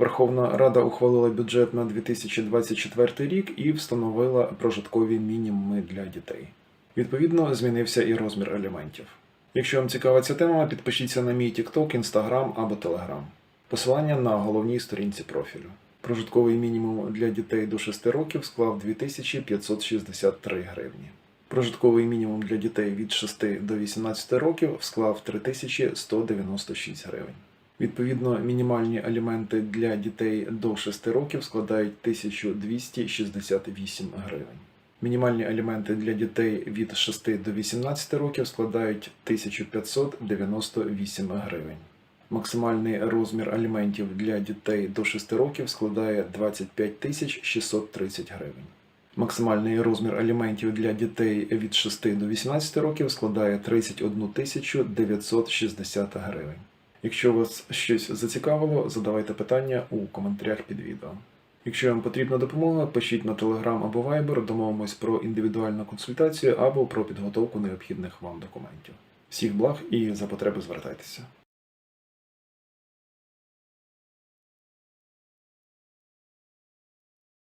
Верховна Рада ухвалила бюджет на 2024 рік і встановила прожиткові мінімуми для дітей. Відповідно, змінився і розмір аліментів. Якщо вам цікава ця тема, підпишіться на мій TikTok, Instagram або Telegram. Посилання на головній сторінці профілю. Прожитковий мінімум для дітей до 6 років склав 2563 гривні. Прожитковий мінімум для дітей від 6 до 18 років склав 3196 гривень. Відповідно, мінімальні аліменти для дітей до 6 років складають 1268 гривень. Мінімальні аліменти для дітей від 6 до 18 років складають 1598 гривень. Максимальний розмір аліментів для дітей до 6 років складає 25 630 гривень. Максимальний розмір аліментів для дітей від 6 до 18 років складає 31 960 гривень. Якщо вас щось зацікавило, задавайте питання у коментарях під відео. Якщо вам потрібна допомога, пишіть на Telegram або Viber, домовимось про індивідуальну консультацію або про підготовку необхідних вам документів. Всіх благ і за потреби звертайтеся.